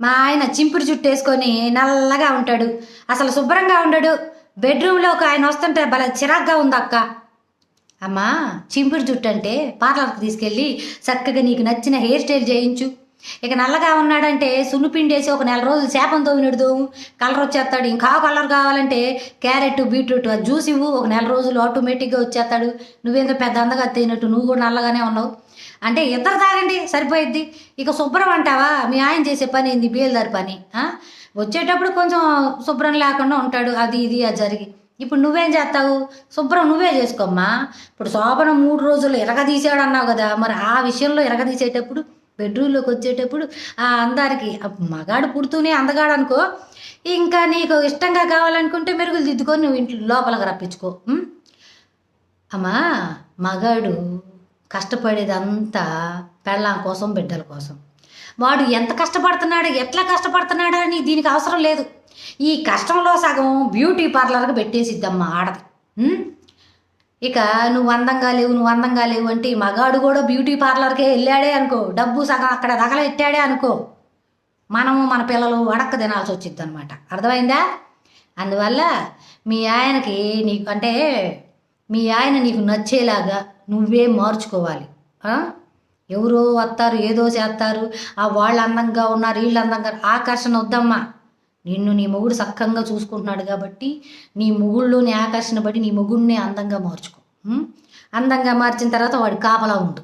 మా ఆయన చింపురు జుట్టు వేసుకొని నల్లగా ఉంటాడు. అసలు శుభ్రంగా ఉండడు. బెడ్రూమ్లో ఒక ఆయన వస్తుంటే భలే చిరాగ్గా ఉందక్క అమ్మా చింపురు జుట్టు అంటే పార్లర్కి తీసుకెళ్ళి చక్కగా నీకు నచ్చిన హెయిర్ స్టైల్ చేయించు. ఇక నల్లగా ఉన్నాడంటే సున్నుపిండి వేసి ఒక నెల రోజులు చేపం తోమినడు. కలర్ వచ్చేస్తాడు. ఇంకా కలర్ కావాలంటే క్యారెట్ బీట్రూట్ జ్యూస్ ఇవ్వు. ఒక నెల రోజులు ఆటోమేటిక్గా వచ్చేస్తాడు. నువ్వేందో పెద్ద అందగా తినట్టు. నువ్వు కూడా నల్లగానే ఉన్నావు. అంటే ఇద్దరు తాగండి సరిపోయిద్ది. ఇక శుభ్రం అంటావా? మీ ఆయన చేసే పని ఏంది? బీల్దారి పని వచ్చేటప్పుడు కొంచెం శుభ్రం లేకుండా ఉంటాడు. అది ఇది అది జరిగి. ఇప్పుడు నువ్వేం చేస్తావు? శుభ్రం నువ్వే చేసుకోమ్మా. ఇప్పుడు శోభనం మూడు రోజులు ఎరగదీసాడు అన్నావు కదా మరి ఆ విషయంలో ఎరగదీసేటప్పుడు బెడ్రూమ్లోకి వచ్చేటప్పుడు ఆ అందానికి మగాడు పుడుతూనే అందగాడు అనుకో ఇంకా నీకు ఇష్టంగా కావాలనుకుంటే మెరుగులు దిద్దుకొని నువ్వు ఇంట్లో లోపలికి రప్పించుకో. అమ్మా మగాడు కష్టపడేదంతా పెళ్ళాం కోసం బిడ్డల కోసం. వాడు ఎంత కష్టపడుతున్నాడు ఎట్లా కష్టపడుతున్నాడు అని దీనికి అవసరం లేదు. ఈ కష్టంలో సగం బ్యూటీ పార్లర్కి పెట్టేసిద్దమ్మా ఆడది. ఇక నువ్వు అందంగా లేవు నువ్వు అందంగా లేవు అంటే ఈ మగాడు కూడా బ్యూటీ పార్లర్కే వెళ్ళాడే అనుకో. డబ్బు సగం అక్కడ తగలెట్టాడే అనుకో. మనము మన పిల్లలు వడక్క తినాల్సి వచ్చింది అనమాట అర్థమైందా? అందువల్ల మీ ఆయనకి నీకు అంటే మీ ఆయన నీకు నచ్చేలాగా నువ్వే మార్చుకోవాలి. ఎవరో వస్తారు ఏదో చేస్తారు ఆ వాళ్ళు అందంగా ఉన్నారు వీళ్ళు అందంగా ఆకర్షణ వద్దమ్మా. నిన్ను నీ మొగుడు సక్కంగా చూసుకుంటున్నాడు కాబట్టి నీ మొగుళ్ళలోని ఆకర్షణ పడి నీ మొగుడిని అందంగా మార్చుకో. అందంగా మార్చిన తర్వాత వాడి కాపలా ఉండు.